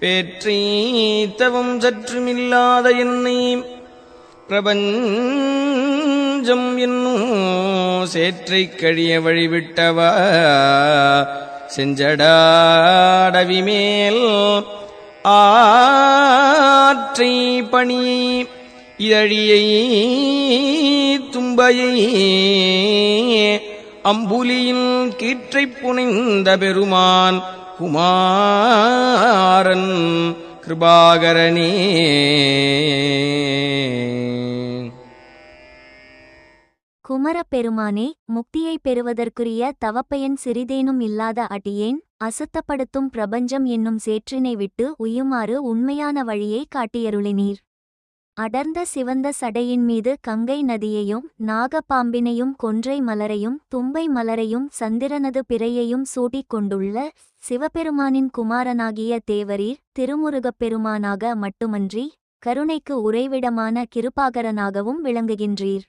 பேற்றீத்தவும் சற்றுமில்லாத என்னை பிரபஞ்சம் என்னும் சேற்றை கழிய வழிவிட்டவா? செஞ்சடாடவி மேல் ஆற்றை பணி இதழியை தும்பையை அம்புலியின் கீற்றைப் புனைந்த பெருமான் குமாரன் கிருபாகரனே. குமரப்பெருமானே முக்தியைப் பெறுவதற்குரிய தவப்பயன் சிறிதேனும் இல்லாத அடியேன் அசுத்தப்படுத்தும் பிரபஞ்சம் என்னும் சேற்றினை விட்டு உயுமாறு உண்மையான வழியை காட்டியருளினீர். அடர்ந்த சிவந்த சடையின் மீது கங்கை நதியையும் நாகப்பாம்பினையும் கொன்றை மலரையும் தும்பை மலரையும் சந்திரனது பிறையையும் சூட்டிக் கொண்டுள்ள சிவபெருமானின் குமாரனாகிய தேவரீர் திருமுருகப் பெருமானாக மட்டுமன்றி கருணைக்கு உறைவிடமான கிருபாகரனாகவும் விளங்குகின்றீர்.